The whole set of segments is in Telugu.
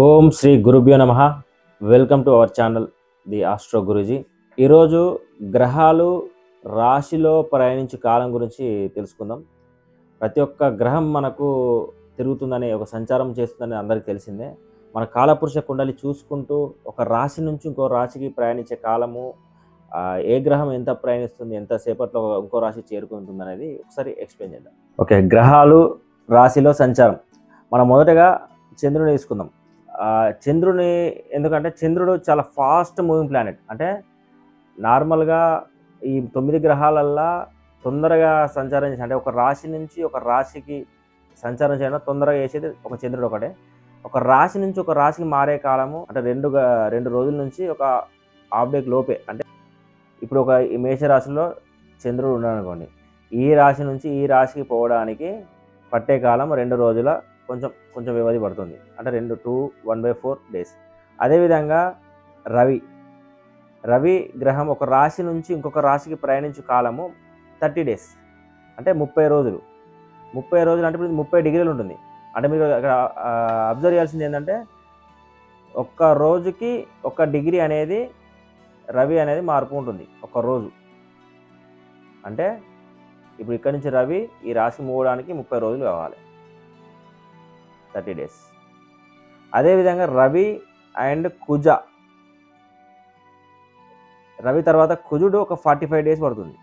ఓం శ్రీ గురుభ్యో నమ. Welcome to our channel the astro Guruji. ఈరోజు గ్రహాలు రాశిలో ప్రయాణించే కాలం గురించి తెలుసుకుందాం. ప్రతి ఒక్క గ్రహం మనకు తిరుగుతుందని ఒక సంచారం చేస్తుందని అందరికీ తెలిసిందే. మన కాలపురుష కుండలి చూసుకుంటూ ఒక రాశి నుంచి ఇంకో రాశికి ప్రయాణించే కాలము ఏ గ్రహం ఎంత ప్రయాణిస్తుంది ఎంతసేపట్లో ఇంకో రాశి చేరుకుంటుంది అనేది ఒకసారి ఎక్స్ప్లెయిన్ చేద్దాం. ఓకే గ్రహాలు రాశిలో సంచారం. మనం మొదటగా చంద్రుని తీసుకుందాం. చంద్రుని ఎందుకంటే చంద్రుడు చాలా ఫాస్ట్ మూవింగ్ ప్లానెట్. అంటే నార్మల్గా ఈ తొమ్మిది గ్రహాలల్లా తొందరగా సంచారం చేసి అంటే ఒక రాశి నుంచి ఒక రాశికి సంచారం చేయడం తొందరగా చేసేది ఒక చంద్రుడు ఒకటే. ఒక రాశి నుంచి ఒక రాశికి మారే కాలము అంటే రెండు రెండు రోజుల నుంచి ఒక హాఫ్ డేకి లోపే. అంటే ఇప్పుడు ఒక ఈ మేషరాశిలో చంద్రుడు ఉన్నాడు అనుకోండి ఈ రాశి నుంచి ఈ రాశికి పోవడానికి పట్టే కాలం రెండు రోజుల కొంచెం కొంచెం వ్యవధి పడుతుంది. అంటే రెండు two one by four days అదేవిధంగా రవి. రవి గ్రహం ఒక రాశి నుంచి ఇంకొక రాశికి ప్రయాణించే కాలము థర్టీ డేస్ అంటే ముప్పై రోజులు. ముప్పై రోజులు అంటే ఇప్పుడు ముప్పై డిగ్రీలు ఉంటుంది. అంటే మీరు అక్కడ అబ్జర్వ్ చేయాల్సింది ఏంటంటే ఒక్క రోజుకి ఒక డిగ్రీ అనేది రవి అనేది మార్పు ఉంటుంది. ఒక రోజు. అంటే ఇప్పుడు ఇక్కడి నుంచి రవి ఈ రాశి మూవడానికి ముప్పై రోజులు కావాలి. Thirty days. అదేవిధంగా రవి అండ్ కుజ. రవి తర్వాత కుజుడు ఒక ఫార్టీ ఫైవ్ డేస్ పడుతుంది.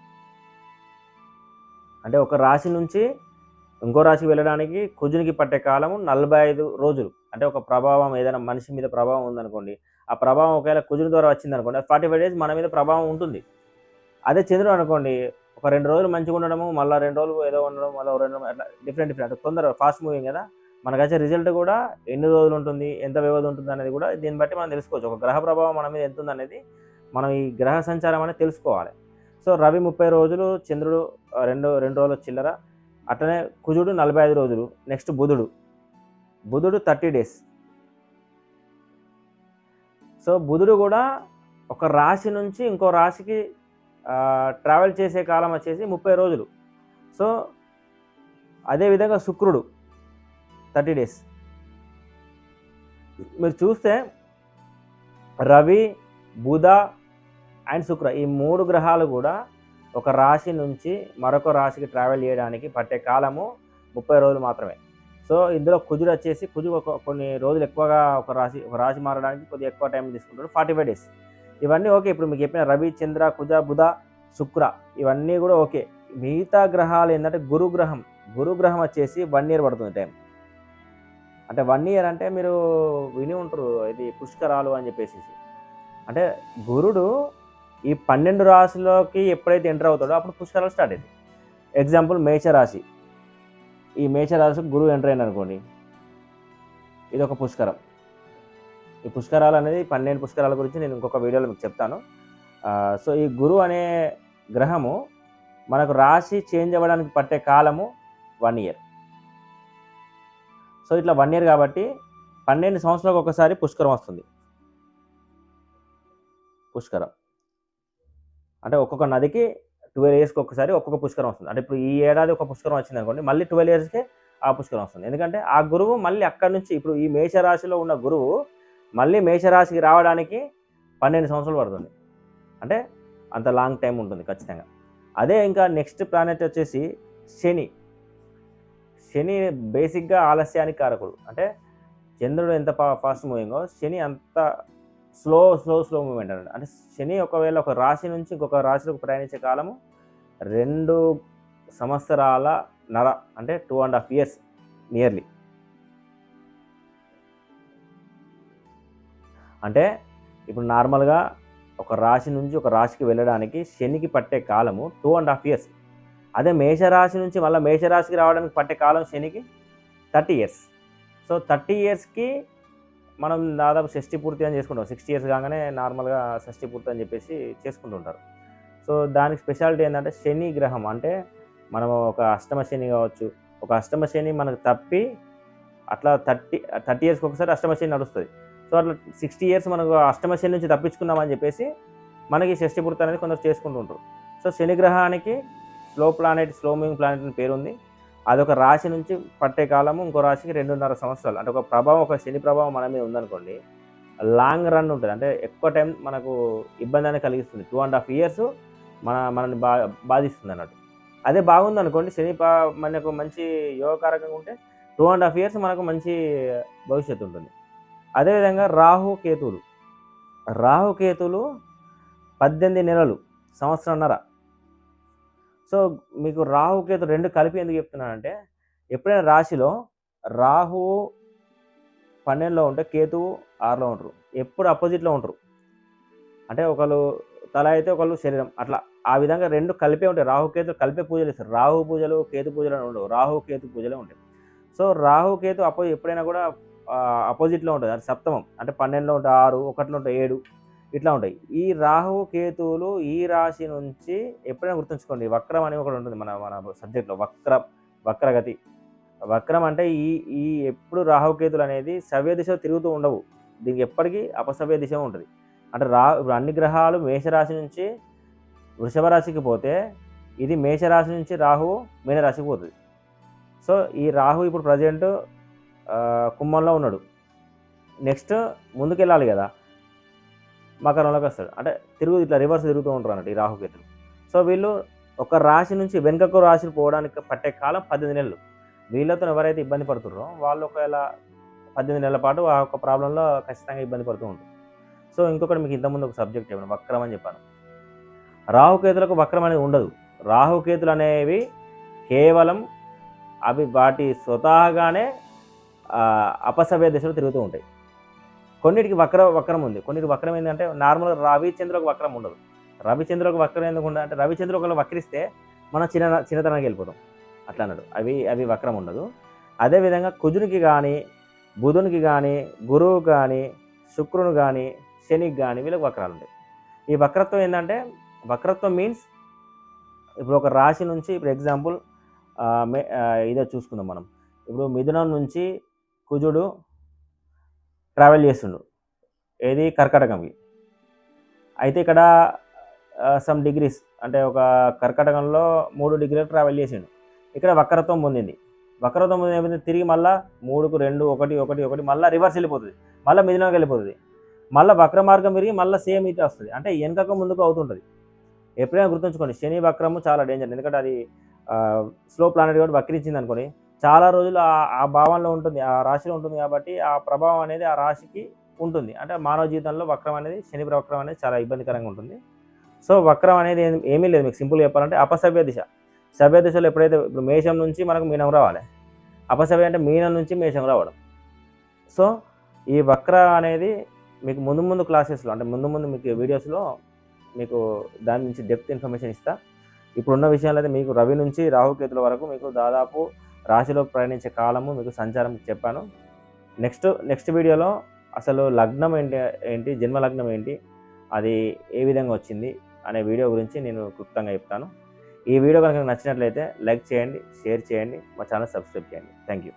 అంటే ఒక రాశి నుంచి ఇంకో రాశి వెళ్ళడానికి కుజునికి పట్టే కాలము నలభై ఐదు రోజులు. అంటే ఒక ప్రభావం ఏదైనా మనిషి మీద ప్రభావం ఉందనుకోండి ఆ ప్రభావం ఒకవేళ కుజుని ద్వారా వచ్చింది అనుకోండి ఫార్టీ ఫైవ్ డేస్ మన మీద ప్రభావం ఉంటుంది. అదే చంద్రుడు అనుకోండి ఒక రెండు రోజులు మంచిగా ఉండడము మళ్ళీ రెండు రోజులు ఏదో ఉండడం మళ్ళీ రెండు అట్లా డిఫరెంట్ డిఫరెంట్ తొందరగా ఫాస్ట్ మూవింగ్ కదా. మనకు వచ్చే రిజల్ట్ కూడా ఎన్ని రోజులు ఉంటుంది ఎంత వ్యవధి ఉంటుంది అనేది కూడా దీన్ని బట్టి మనం తెలుసుకోవచ్చు. ఒక గ్రహ ప్రభావం మన మీద ఎంత ఉందనేది మనం ఈ గ్రహ సంచారం అనేది తెలుసుకోవాలి. సో రవి ముప్పై రోజులు చంద్రుడు రెండు రెండు రోజులు చిల్లర అట్లనే కుజుడు నలభై ఐదు రోజులు నెక్స్ట్ బుధుడు. బుధుడు థర్టీ డేస్. సో బుధుడు కూడా ఒక రాశి నుంచి ఇంకో రాశికి ట్రావెల్ చేసే కాలం వచ్చేసి ముప్పై రోజులు. సో అదేవిధంగా శుక్రుడు. Thirty days. మీరు చూస్తే రవి బుధ అండ్ శుక్ర ఈ మూడు గ్రహాలు కూడా ఒక రాశి నుంచి మరొక రాశికి ట్రావెల్ చేయడానికి పట్టే కాలము ముప్పై రోజులు మాత్రమే. సో ఇందులో కుజుడు వచ్చేసి కుజు ఒక కొన్ని రోజులు ఎక్కువగా ఒక రాశి ఒక రాశి మారడానికి కొద్దిగా ఎక్కువ టైం తీసుకుంటాడు. ఫార్టీ ఫైవ్ డేస్ ఇవన్నీ ఓకే. ఇప్పుడు మీకు చెప్పిన రవి చంద్ర కుజ బుధ శుక్ర ఇవన్నీ కూడా ఓకే. మిగతా గ్రహాలు ఏంటంటే గురు గ్రహం గురు గ్రహం వచ్చేసి వన్ ఇయర్ పడుతుంది టైం అంటే వన్ ఇయర్ అంటే మీరు విని ఉంటారు ఇది పుష్కరాలు అని చెప్పేసి. అంటే గురుడు ఈ పన్నెండు రాశిలోకి ఎప్పుడైతే ఎంటర్ అవుతాడో అప్పుడు పుష్కరాలు స్టార్ట్ అవుతాయి ఎగ్జాంపుల్ మేషరాశి. ఈ మేషరాశి గురువు ఎంటర్ అయింది అనుకోండి ఇది ఒక పుష్కరం. ఈ పుష్కరాలు అనేది పన్నెండు పుష్కరాల గురించి నేను ఇంకొక వీడియోలో మీకు చెప్తాను. సో ఈ గురువు అనే గ్రహము మనకు రాశి చేంజ్ అవ్వడానికి పట్టే కాలము వన్ ఇయర్ సో ఇట్లా వన్ ఇయర్ కాబట్టి పన్నెండు సంవత్సరాలకు ఒకసారి పుష్కరం వస్తుంది. పుష్కరం. అంటే ఒక్కొక్క నదికి ట్వెల్వ్ ఇయర్స్కి ఒకసారి ఒక్కొక్క పుష్కరం వస్తుంది. అంటే ఇప్పుడు ఈ ఏడాది ఒక పుష్కరం వచ్చింది అనుకోండి మళ్ళీ ట్వెల్వ్ ఇయర్స్కి ఆ పుష్కరం వస్తుంది. ఎందుకంటే ఆ గురువు మళ్ళీ అక్కడి నుంచి ఇప్పుడు ఈ మేషరాశిలో ఉన్న గురువు మళ్ళీ మేషరాశికి రావడానికి పన్నెండు సంవత్సరాలు పడుతుంది. అంటే అంత లాంగ్ టైం ఉంటుంది ఖచ్చితంగా. అదే ఇంకా నెక్స్ట్ ప్లానెట్ వచ్చేసి శని. శని బేసిక్గా ఆలస్యానికి కారకుడు. అంటే చంద్రుడు ఎంత ఫాస్ట్ మూవింగో శని అంత స్లో స్లో స్లో మూమెంట్ అన్నమాట అంటే శని ఒకవేళ ఒక రాశి నుంచి ఇంకొక రాశిలోకి ప్రయాణించే కాలము రెండు సంవత్సరాల నర అంటే two and half years nearly. అంటే ఇప్పుడు నార్మల్గా ఒక రాశి నుంచి ఒక రాశికి వెళ్ళడానికి శనికి పట్టే కాలము టూ అండ్ హాఫ్ ఇయర్స్. అదే మేషరాశి నుంచి మళ్ళీ మేషరాశికి రావడానికి పట్టే కాలం శనికి థర్టీ ఇయర్స్. సో థర్టీ ఇయర్స్కి మనం దాదాపు షష్టి పూర్తి అని చేసుకుంటాం. సిక్స్టీ ఇయర్స్ కాగానే నార్మల్గా షష్ఠి పూర్తి అని చెప్పేసి చేసుకుంటుంటారు. సో దానికి స్పెషాలిటీ ఏంటంటే శని గ్రహం అంటే మనం ఒక అష్టమ శని కావచ్చు ఒక అష్టమ శని మనకు తప్పి అట్లా థర్టీ థర్టీ ఇయర్స్కి ఒకసారి అష్టమ శని నడుస్తుంది. సో అట్లా సిక్స్టీ ఇయర్స్ మనకు అష్టమ శని నుంచి తప్పించుకున్నామని చెప్పేసి మనకి షష్టి పూర్తి అనేది కొందరు చేసుకుంటుంటారు. సో శని గ్రహానికి slow planet slow moving planet అని పేరు ఉంది అదొక రాశి నుంచి పట్టే కాలము ఇంకో రాశికి రెండున్నర సంవత్సరాలు. అంటే ఒక ప్రభావం ఒక శని ప్రభావం మన మీద ఉందనుకోండి లాంగ్ రన్ ఉంటుంది. అంటే ఎక్కువ టైం మనకు ఇబ్బంది అనేది కలిగిస్తుంది టూ అండ్ హాఫ్ ఇయర్స్ మన మనల్ని బా బాధిస్తుంది అన్నట్టు. అదే బాగుంది అనుకోండి శని మనకు మంచి యోగకారకంగా ఉంటే టూ అండ్ హాఫ్ ఇయర్స్ మనకు మంచి భవిష్యత్తు ఉంటుంది. అదేవిధంగా రాహు కేతువులు. రాహు కేతువులు పద్దెనిమిది నెలలు సంవత్సరంన్నర. సో మీకు రాహు కేతు రెండు కలిపి ఎందుకు చెప్తున్నానంటే ఎప్పుడైనా రాశిలో రాహు పన్నెండులో ఉంటే కేతువు ఆరులో ఉంటారు. ఎప్పుడు అపోజిట్లో ఉంటారు. అంటే ఒకళ్ళు తల అయితే ఒకళ్ళు శరీరం అట్లా. ఆ విధంగా రెండు కలిపే ఉంటాయి. రాహు కేతులు కలిపే పూజలు ఇస్తారు రాహు పూజలు కేతు పూజలు అని ఉండవు. రాహు కేతు పూజలే ఉంటాయి. సో రాహు కేతు అపో ఎప్పుడైనా కూడా అపోజిట్లో ఉంటుంది. అది సప్తమం. అంటే పన్నెండులో ఉంటే ఆరు ఒకటిలో ఉంటే ఏడు. ఇట్లా ఉంటాయి. ఈ రాహు కేతువులు ఈ రాశి నుంచి ఎప్పుడైనా గుర్తుంచుకోండి. వక్రం అని ఒకటి ఉంటుంది మన మన సబ్జెక్ట్లో వక్రం వక్రగతి. వక్రం అంటే ఈ ఈ ఎప్పుడు రాహుకేతులు అనేది సవ్య దిశ తిరుగుతూ ఉండవు. దీనికి ఎప్పటికీ అపసవ్య దిశ ఉంటుంది. అంటే రా ఇప్పుడు అన్ని గ్రహాలు మేషరాశి నుంచి వృషభ రాశికి పోతే ఇది మేషరాశి నుంచి రాహు మీనరాశికి పోతుంది. సో ఈ రాహు ఇప్పుడు ప్రజెంట్ కుంభంలో ఉన్నాడు. నెక్స్ట్ ముందుకెళ్ళాలి కదా. మకరంలోకి వస్తాడు. అంటే తిరుగు ఇట్లా రివర్స్ తిరుగుతూ ఉంటారు అన్నట్టు ఈ రాహుకేతులు. సో వీళ్ళు ఒక రాశి నుంచి వెనుకకు రాశి పోవడానికి పట్టే కాలం పద్దెనిమిది నెలలు. వీళ్ళతో ఎవరైతే ఇబ్బంది పడుతున్నారో వాళ్ళు ఒకవేళ పద్దెనిమిది నెలల పాటు ఆ ఒక ప్రాబ్లంలో ఖచ్చితంగా ఇబ్బంది పడుతూ ఉంటారు. సో ఇంకొకటి మీకు ఇంతకుముందు ఒక సబ్జెక్ట్ చెప్పాను వక్రం అని చెప్పాను. రాహుకేతులకు వక్రం అనేది ఉండదు. రాహుకేతులు అనేవి కేవలం అవి వాటి స్వతహాగానే అపసవ్య దిశలో తిరుగుతూ ఉంటాయి. కొన్నిటికి వక్ర వక్రం ఉంది. కొన్నిటికి వక్రం ఏంటంటే నార్మల్గా రవిచంద్రకు వక్రం ఉండదు. రవిచంద్రకు వక్రం ఎందుకు ఉండదు అంటే రవిచంద్ర ఒకళ్ళు వక్రిస్తే మనం చిన్న చిన్నతనానికి వెళ్ళిపోతాం. అట్లా అన్నాడు. అవి అవి వక్రం ఉండదు. అదేవిధంగా కుజునికి కానీ బుధునికి కానీ గురువు కానీ శుక్రుని కానీ శనికి కానీ వీళ్ళకి వక్రాలు ఉంటాయి. ఈ వక్రత్వం ఏంటంటే వక్రత్వం మీన్స్ ఇప్పుడు ఒక రాశి నుంచి ఇప్పుడు ఎగ్జాంపుల్ ఇదే చూసుకుందాం మనం. ఇప్పుడు మిథునం నుంచి కుజుడు ట్రావెల్ చేస్తుండు. ఏది? కర్కటకంకి. అయితే ఇక్కడ సమ్ డిగ్రీస్ అంటే ఒక కర్కటకంలో మూడు డిగ్రీలు ట్రావెల్ చేసిండు. ఇక్కడ వక్రత్వం పొందింది. వక్రత్వం పొందింది ఏమైంది? తిరిగి మళ్ళీ మూడుకు రెండు ఒకటి ఒకటి ఒకటి మళ్ళీ రివర్స్ వెళ్ళిపోతుంది. మళ్ళీ మిథునంకి వెళ్ళిపోతుంది. మళ్ళీ వక్ర మార్గం పెరిగి మళ్ళీ సేమ్ ఇటు వస్తుంది. అంటే వెనకకు ముందుకు అవుతుంటుంది. ఎప్పుడైనా గుర్తుంచుకోండి శని వక్రము చాలా డేంజర్ ఎందుకంటే అది స్లో ప్లానెట్ కాబట్టి వక్రించింది అనుకోండి చాలా రోజులు ఆ భావంలో ఉంటుంది ఆ రాశిలో ఉంటుంది కాబట్టి ఆ ప్రభావం అనేది ఆ రాశికి ఉంటుంది. అంటే మానవ జీవితంలో వక్రం అనేది శని వక్రం అనేది చాలా ఇబ్బందికరంగా ఉంటుంది. సో వక్రం అనేది ఏమీ లేదు మీకు సింపుల్గా చెప్పాలంటే అపసవ్య దిశ. సవ్య దిశలో ఎప్పుడైతే ఇప్పుడు మేషం నుంచి మనకు మీనం రావాలి. అపసవ్య అంటే మీనం నుంచి మేషం రావడం. సో ఈ వక్ర అనేది మీకు ముందు ముందు క్లాసెస్లో అంటే ముందు ముందు మీకు వీడియోస్లో మీకు దాని నుంచి డెప్త్ ఇన్ఫర్మేషన్ ఇస్తా. ఇప్పుడున్న విషయాలు అయితే మీకు రవి నుంచి రాహుకేతుల వరకు మీకు దాదాపు రాశిలో ప్రయాణించే కాలము మీకు సంచారం చెప్పాను. నెక్స్ట్ నెక్స్ట్ వీడియోలో అసలు లగ్నం ఏంటి ఏంటి జన్మ లగ్నం ఏంటి అది ఏ విధంగా వచ్చింది అనే వీడియో గురించి నేను క్లుప్తంగా చెప్తాను. ఈ వీడియో కనుక నచ్చినట్లయితే లైక్ చేయండి షేర్ చేయండి మా ఛానల్ సబ్స్క్రైబ్ చేయండి. Thank you.